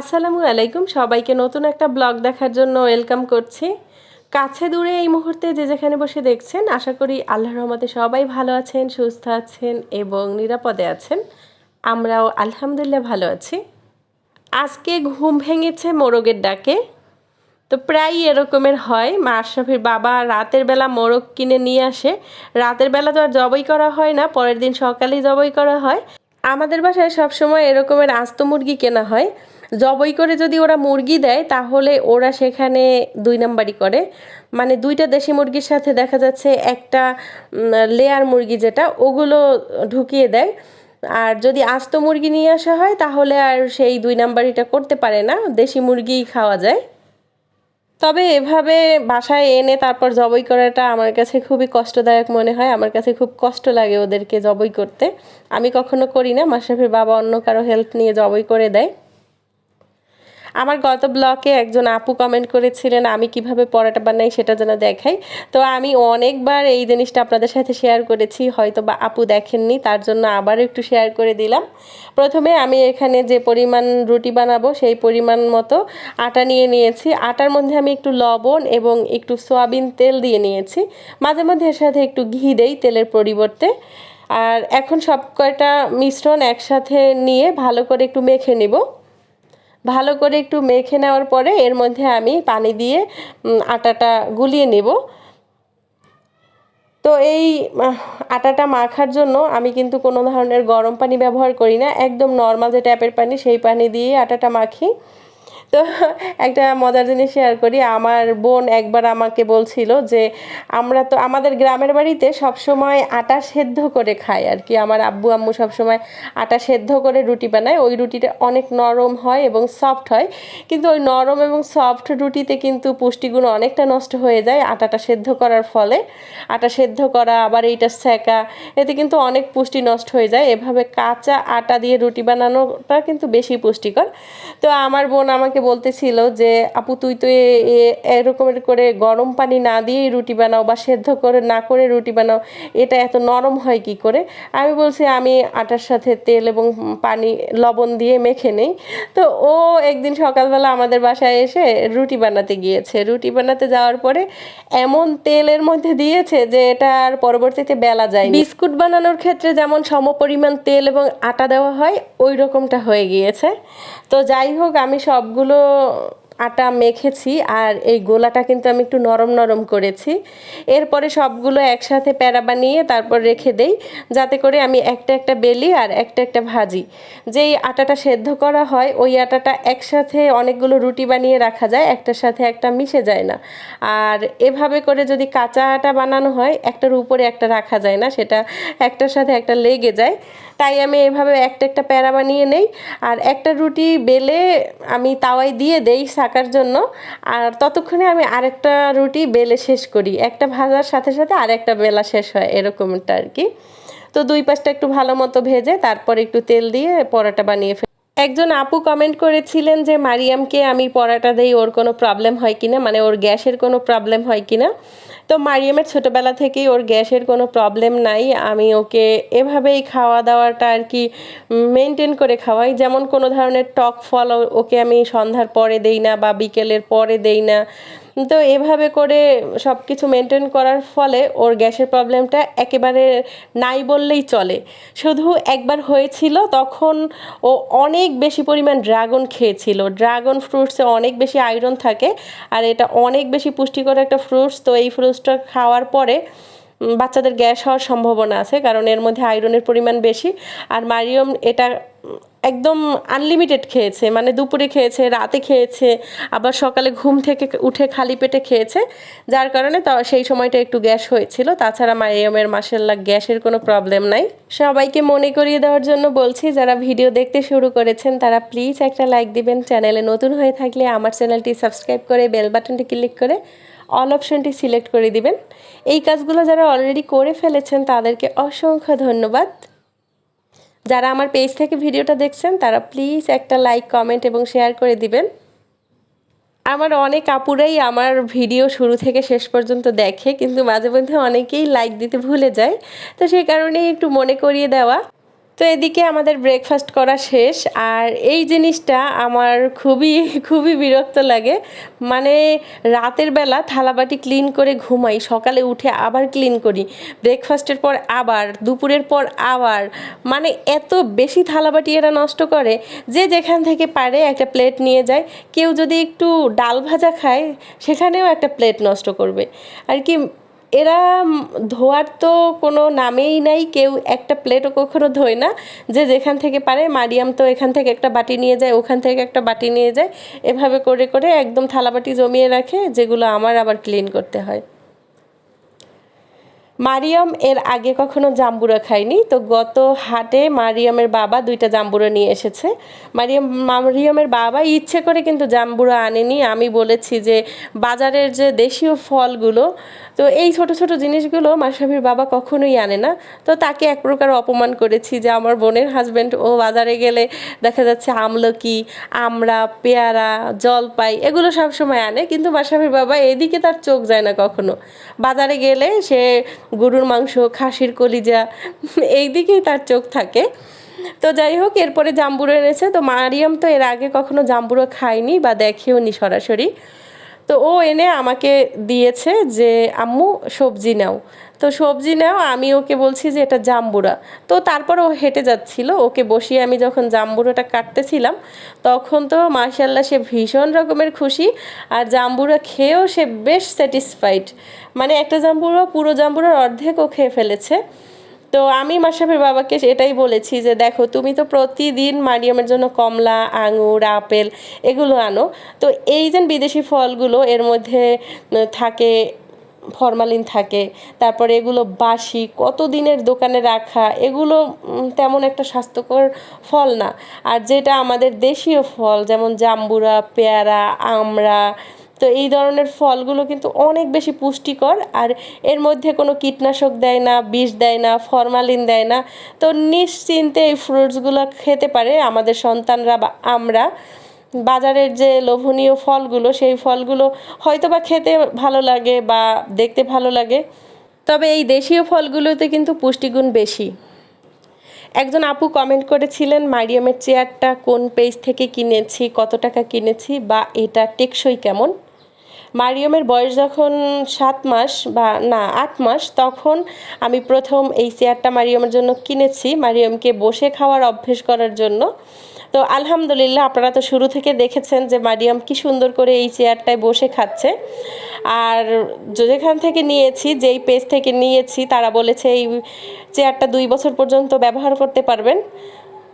আসসালামু আলাইকুম। সবাইকে নতুন একটা ব্লগ দেখার জন্য ওয়েলকাম করছি। কাছে দূরে এই মুহূর্তে যে যেখানে বসে দেখছেন, আশা করি আল্লাহ রহমতে সবাই ভালো আছেন, সুস্থ আছেন এবং নিরাপদে আছেন। আমরাও আলহামদুলিল্লাহ ভালো আছি। আজকে ঘুম ভেঙেছে মোরগের ডাকে। তো প্রায় এরকমের হয়। মা আশরাফির বাবা রাতের বেলা মোরগ কিনে নিয়ে আসে। রাতের বেলা তো আর জবই করা হয় না, পরের দিন সকালেই জবই করা হয়। আমাদের বাসায় সবসময় এরকমের আস্ত মুরগি কেনা হয়। জবই করে যদি ওরা মুরগি দেয়, তাহলে ওরা সেখানে দুই নাম্বারই করে। মানে দুইটা দেশি মুরগির সাথে দেখা যাচ্ছে একটা লেয়ার মুরগি যেটা, ওগুলো ঢুকিয়ে দেয়। আর যদি আস্ত মুরগি নিয়ে আসা হয়, তাহলে আর সেই দুই নাম্বারিটা করতে পারে না, দেশি মুরগিই খাওয়া যায়। তবে এভাবে বাসায় এনে তারপর জবই করাটা আমার কাছে খুবই কষ্টদায়ক মনে হয়। আমার কাছে খুব কষ্ট লাগে ওদেরকে জবই করতে। আমি কখনো করি না মাসাফির বাবা অন্য কারও হেল্প নিয়ে জবই করে দেয়। আমার গত ব্লকে একজন আপু কমেন্ট করেছিলেন, আমি কীভাবে পরোটা বানাই সেটা যেন দেখাই। তো আমি অনেকবার এই জিনিসটা আপনাদের সাথে শেয়ার করেছি হয়তো বা আপু দেখেননি, তার জন্য আবারও একটু শেয়ার করে দিলাম। প্রথমে আমি এখানে যে পরিমাণ রুটি বানাবো, সেই পরিমাণ মতো আটা নিয়ে নিয়েছি। আটার মধ্যে আমি একটু লবণ এবং একটু সয়াবিন তেল দিয়ে নিয়েছি। মাঝে মধ্যে এর সাথে একটু ঘি দেই তেলের পরিবর্তে। আর এখন সব কয়টা মিশ্রণ একসাথে নিয়ে ভালো করে একটু মেখে নেব। ভালো করে একটু মেখে নেওয়ার পরে এর মধ্যে আমি পানি দিয়ে আটাটা গুলিয়ে নেব। তো এই আটাটা মাখার জন্য আমি কিন্তু কোনো ধরনের গরম পানি ব্যবহার করি না। একদম নর্মাল যে ট্যাপের পানি, সেই পানি দিয়ে আটাটা মাখি। তো একটা মজার জিনিস শেয়ার করি। আমার বোন একবার আমাকে বলছিল যে, আমরা তো আমাদের গ্রামের বাড়িতে সবসময় আটা সেদ্ধ করে খাই আর কি। আমার আব্বু, আম্মু সবসময় আটা সেদ্ধ করে রুটি বানায়। ওই রুটিটা অনেক নরম হয় এবং সফট হয়। কিন্তু ওই নরম এবং সফট রুটিতে কিন্তু পুষ্টিগুণ অনেকটা নষ্ট হয়ে যায় আটাটা সেদ্ধ করার ফলে। আটা সেদ্ধ করা, আবার এইটা সেকা এতে কিন্তু অনেক পুষ্টি নষ্ট হয়ে যায়। এভাবে কাঁচা আটা দিয়ে রুটি বানানোটা কিন্তু বেশি পুষ্টিকর। তো আমার বোন আমাকে আমাকে বলতেছিল যে, আপু, তুই তো এরকমের করে গরম পানি না দিয়েই রুটি বানাও বা সেদ্ধ করে, না করে রুটি বানাও, এটা এত নরম হয় কি করে? আমি বলছি, আমি আটার সাথে তেল এবং পানি, লবণ দিয়ে মেখে নেই। তো ও একদিন সকালবেলা আমাদের বাসায় এসে রুটি বানাতে গিয়েছে। রুটি বানাতে যাওয়ার পরে এমন তেলের মধ্যে দিয়েছে যে, এটা আর পরবর্তীতে বেলা যায় বিস্কুট বানানোর ক্ষেত্রে যেমন সমপরিমাণ তেল এবং আটা দেওয়া হয়, ওই রকমটা হয়ে গিয়েছে। তো যাই হোক, আমি সবগুলো সবগুলো আটা মেখেছি আর এই গোলাটা কিন্তু আমি একটু নরম নরম করেছি। এরপরে সবগুলো একসাথে প্যারা বানিয়ে তারপর রেখে দেই, যাতে করে আমি একটা একটা বেলি আর একটা একটা ভাজি। যেই আটাটা সেদ্ধ করা হয়, ওই আটাটা একসাথে অনেকগুলো রুটি বানিয়ে রাখা যায়, একটার সাথে একটা মিশে যায় না। আর এভাবে করে যদি কাঁচা আটা বানানো হয়, একটার উপরে একটা রাখা যায় না, সেটা একটার সাথে একটা লেগে যায়। তাই আমি এভাবে একটা একটা প্যারা বানিয়ে নেই। আর একটা রুটি বেলে আমি তাওয়াই দিয়ে দেই থাকার জন্য। আর ততক্ষণে আমি আরেকটা রুটি বেলে শেষ করি। একটা ভাজার সাথে সাথে আরেকটা বেলা শেষ হয় এরকমটা আর কি। তো দুই পাশটা একটু ভালো মতো ভেজে তারপর একটু তেল দিয়ে পরোটা বানিয়ে ফেলি। একজন আপু কমেন্ট করেছিলেন যে, মারিয়ামকে আমি পরাটা দেই, ওর কোনো প্রবলেম হয় কিনা? মানে ওর গ্যাসের কোনো প্রবলেম হয় কিনা? তো মারিয়ামের ছোটোবেলা থেকেই ওর গ্যাসের কোনো প্রবলেম নাই। আমি ওকে এভাবেই খাওয়া দাওয়াটা আর কি মেনটেন করে খাওয়াই। যেমন কোনো ধরনের টক ফল ওকে আমি সন্ধ্যার পরে দেই না বা বিকেলের পরে দেই না। তো এভাবে করে সব কিছু মেনটেন করার ফলে ওর গ্যাসের প্রবলেমটা একেবারে নাই বললেই চলে। শুধু একবার হয়েছিল, তখন ও অনেক বেশি পরিমাণ ড্রাগন খেয়েছিল। ড্রাগন ফ্রুটসে অনেক বেশি আয়রন থাকে, আর এটা অনেক বেশি পুষ্টিকর একটা ফ্রুটস তো এই ফ্রুটসটা খাওয়ার পরে বাচ্চাদের গ্যাস হওয়ার সম্ভাবনা আছে, কারণ এর মধ্যে আয়রনের পরিমাণ বেশি। আর মারিয়ম এটা একদম আনলিমিটেড খেয়েছে মানে দুপুরে খেয়েছে, রাতে খেয়েছে, আবার সকালে ঘুম থেকে উঠে খালি পেটে খেয়েছে, যার কারণে তা সেই সময়টা একটু গ্যাস হয়েছিল। তাছাড়া মারিয়মের মাসাল্লাহ গ্যাসের কোনো প্রবলেম নাই। সবাইকে মনে করিয়ে দেওয়ার জন্য বলছি, যারা ভিডিও দেখতে শুরু করেছেন, তারা প্লিজ একটা লাইক দিবেন। চ্যানেলে নতুন হয়ে থাকলে আমার চ্যানেলটি সাবস্ক্রাইব করে বেল বাটনটি ক্লিক করে অল অপশনটি সিলেক্ট করে দিবেন। এই কাজগুলো যারা অলরেডি করে ফেলেছেন, তাদেরকে অসংখ্য ধন্যবাদ। যারা আমার পেজ থেকে ভিডিওটা দেখছেন, তারা প্লিজ একটা লাইক কমেন্ট এবং শেয়ার করে দিবেন। আমার অনেক আপুরাই আমার ভিডিও শুরু থেকে শেষ পর্যন্ত দেখে, কিন্তু মাঝে মধ্যে অনেকেই লাইক দিতে ভুলে যায়। তো সেই কারণেই একটু মনে করিয়ে দেওয়া। তো এদিকে আমাদের ব্রেকফাস্ট করা শেষ আর এই জিনিসটা আমার খুবই খুবই বিরক্ত লাগে। মানে রাতের বেলা থালাবাটি ক্লিন করে ঘুমাই, সকালে উঠে আবার ক্লিন করি। ব্রেকফাস্টের পর আবার, দুপুরের পর আবার। মানে এত বেশি থালাবাটি এরা নষ্ট করে যে যেখান থেকে পারে একটা প্লেট নিয়ে যায়। কেউ যদি একটু ডাল ভাজা খায়, সেখানেও একটা প্লেট নষ্ট করবে। আর কি এরা ধোয়ার তো কোনো নামেই নাই, কেউ একটা প্লেটও কখনো ধোয় না। যে যেখান থেকে পারে, মারিয়াম তো এখান থেকে একটা বাটি নিয়ে যায়, ওখান থেকে একটা বাটি নিয়ে যায়। এভাবে করে করে একদম থালাবাটি জমিয়ে রাখে, যেগুলো আমার আবার ক্লিন করতে হয়। মারিয়াম এর আগে কখনো জাম্বুরা খায়নি। তো গত হাটে মারিয়ামের বাবা দুইটা জাম্বুরা নিয়ে এসেছে। মারিয়াম, মারিয়ামের বাবা ইচ্ছে করে কিন্তু জাম্বুরা আনেনি। আমি বলেছি যে বাজারের যে দেশীয় ফলগুলো, তো এই ছোট ছোট জিনিসগুলো মাসাফির বাবা কখনোই আনে না। তো তাকে এক প্রকার অপমান করেছি যে আমার বোনের হাজব্যান্ড ও বাজারে গেলে দেখা যাচ্ছে আমলকি, আমড়া, পেয়ারা, জলপাই এগুলো সবসময় আনে। কিন্তু মাসাফির বাবা এদিকে তার চোখ যায় না কখনো। বাজারে গেলে সে গরুর মাংস, খাসির কলিজা, এই দিকেই তার চোখ থাকে। তো যাই হোক, এরপরে জাম্বুরো এনেছে। তো মারিয়াম তো এর আগে কখনো জাম্বুরো খায়নি বা দেখেও নি সরাসরি। তো ও এনে আমাকে দিয়েছে যে, আম্মু, সবজি নাও। তো সবজি নাও, আমি ওকে বলছি যে এটা জাম্বুরা। তো তারপর ও হেঁটে যাচ্ছিল, ওকে বসিয়ে আমি যখন জাম্বুরাটা কাটতেছিলাম, তখন তো মার্শাল্লাহ সে ভীষণ রকমের খুশি, আর জাম্বুরা খেয়েও সে বেশ স্যাটিসফাইড মানে একটা জাম্বুরা, পুরো জাম্বুরার অর্ধেক ও খেয়ে ফেলেছে। তো আমি মাসাফের বাবাকে এটাই বলেছি যে দেখো, তুমি তো প্রতিদিন মারিয়ামের জন্য কমলা, আঙুর, আপেল এগুলো আনো। তো এই যে বিদেশি ফলগুলো এর মধ্যে থাকে ফরমালিন থাকে, তারপরে এগুলো বাসি কত দিনের দোকানে রাখা, এগুলো তেমন একটা স্বাস্থ্যকর ফল না। আর যেটা আমাদের দেশীয় ফল, যেমন জাম্বুরা, পেয়ারা, আমড়া, তো এই ধরনের ফলগুলো কিন্তু অনেক বেশি পুষ্টিকর। আর এর মধ্যে কোনো কীটনাশক দেয় না, বিষ দেয় না ফরমালিন দেয় না। তো নিশ্চিন্তে এই ফ্রুটসগুলো খেতে পারে আমাদের সন্তানরা বা আমরা। বাজারের যে লোভনীয় ফলগুলো, সেই ফলগুলো হয়তো বা খেতে ভালো লাগে বা দেখতে ভালো লাগে। তবে এই দেশীয় ফলগুলোতে কিন্তু পুষ্টিগুণ বেশি। একজন আপু কমেন্ট করেছিলেন, মারিয়ামের চেয়ারটা কোন পেজ থেকে কিনেছি, কত টাকা কিনেছি বা এটা টেকসই কেমন? মারিয়মের বয়স যখন সাত মাস বা না, আট মাস, তখন আমি প্রথম এই চেয়ারটা মারিয়মের জন্য কিনেছি, মারিয়মকে বসে খাওয়ার অভ্যেস করার জন্য। তো আলহামদুলিল্লাহ আপনারা তো শুরু থেকে দেখেছেন যে মারিয়াম কি সুন্দর করে এই চেয়ারটায় বসে খাচ্ছে। আর যেখান থেকে নিয়েছি, যেই পেজ থেকে নিয়েছি, তারা বলেছে এই চেয়ারটা দুই বছর পর্যন্ত ব্যবহার করতে পারবেন।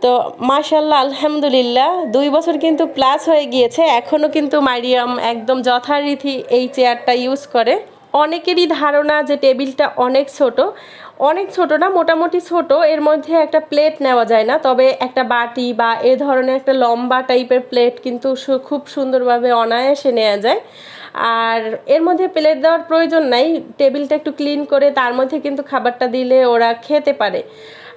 তো মাশাল্লাহ আলহামদুলিল্লাহ। দুই বছর কিন্তু প্লাস হয়ে গিয়েছে। এখনও কিন্তু মারিয়াম একদম যথারীতি এই চেয়ারটা ইউজ করে। অনেকেরই ধারণা যে টেবিলটা অনেক ছোট। অনেক ছোট না, মোটামুটি ছোট। এর মধ্যে একটা প্লেট নেওয়া যায় না। তবে একটা বাটি বা এ ধরনের একটা লম্বা টাইপের প্লেট কিন্তু খুব সুন্দরভাবে অনায়াসে নেওয়া যায়। আর এর মধ্যে প্লেট দেওয়ার প্রয়োজন নাই। টেবিলটা একটু ক্লিন করে তার মধ্যে কিন্তু খাবারটা দিলে ওরা খেতে পারে।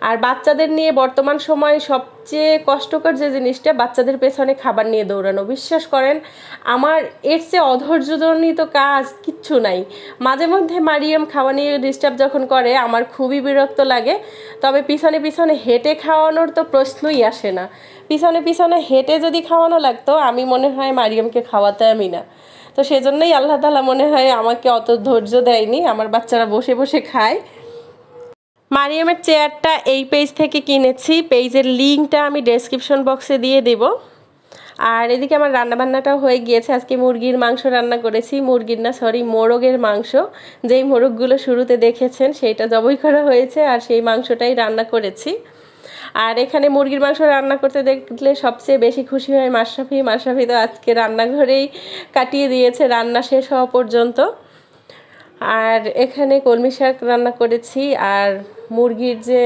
আর বাচ্চাদের নিয়ে বর্তমান সময়ে সবচেয়ে কষ্টকর যে জিনিসটা, বাচ্চাদের পেছনে খাবার নিয়ে দৌড়ানো। বিশ্বাস করেন, আমার এর চেয়ে অধৈর্যজনিত কাজ কিচ্ছু নাই। মাঝে মধ্যে মারিয়াম খাওয়া নিয়ে ডিস্টার্ব যখন করে, আমার খুবই বিরক্ত লাগে। তবে পিছনে পিছনে হেঁটে খাওয়ানোর তো প্রশ্নই আসে না। পিছনে পিছনে হেঁটে যদি খাওয়ানো লাগতো, আমি মনে হয় মারিয়ামকে খাওয়াতে আমি না। তো সেজন্যই আল্লাহ তালা মনে হয় আমাকে অত ধৈর্য দেয়নি, আমার বাচ্চারা বসে বসে খায়। মারিয়ামের চেয়ারটা এই পেজ থেকে কিনেছি, পেজের লিঙ্কটা আমি ডেসক্রিপশন বক্সে দিয়ে দেব। আর এদিকে আমার রান্নাবান্নাটাও হয়ে গিয়েছে, আজকে মুরগির মাংস রান্না করেছি। মুরগির না সরি মোরগের মাংস। যেই মোরগগুলো শুরুতে দেখেছেন সেইটা জবই করা হয়েছে আর সেই মাংসটাই রান্না করেছি। আর এখানে মুরগির মাংস রান্না করতে দেখলে সবচেয়ে বেশি খুশি হয় মাশরাফি। মাশরাফি তো আজকে রান্নাঘরেই কাটিয়ে দিয়েছে, রান্না শেষ হওয়া পর্যন্ত। আর এখানে কলমি শাক রান্না করেছি আর মুরগির যে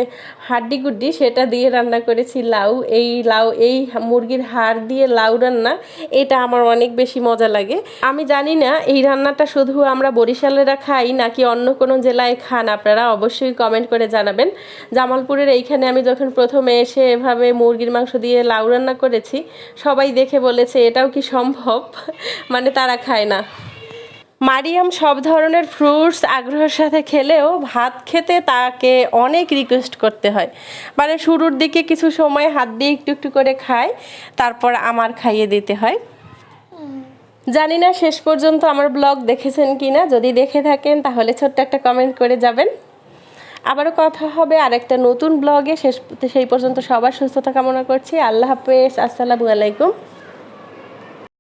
হাড্ডি গুড্ডি, সেটা দিয়ে রান্না করেছি লাউ। এই লাউ, এই মুরগির হাড় দিয়ে লাউ রান্না, এটা আমার অনেক বেশি মজা লাগে। আমি জানি না এই রান্নাটা শুধু আমরা বরিশালেরা খাই নাকি অন্য কোনো জেলায় খান, আপনারা অবশ্যই কমেন্ট করে জানাবেন। জামালপুরের এইখানে আমি যখন প্রথমে এসে এভাবে মুরগির মাংস দিয়ে লাউ রান্না করেছি, সবাই দেখে বলেছে, এটাও কি সম্ভব? মানে তারা খায় না। মারিয়াম সব ধরনের ফ্রুটস আগ্রহের সাথে খেলেও ভাত খেতে তাকে অনেক রিকোয়েস্ট করতে হয়। মানে শুরুর দিকে কিছু সময় হাত দিয়ে একটু একটু করে খায়, তারপর আমার খাইয়ে দিতে হয়। জানি না শেষ পর্যন্ত আমার ব্লগ দেখেছেন কি না যদি দেখে থাকেন তাহলে ছোট্ট একটা কমেন্ট করে যাবেন। আবারও কথা হবে আরেকটা নতুন ব্লগে। শেষ, সেই পর্যন্ত সবার সুস্থতা কামনা করছি। আল্লাহ হাফেজ, আসসালামু আলাইকুম।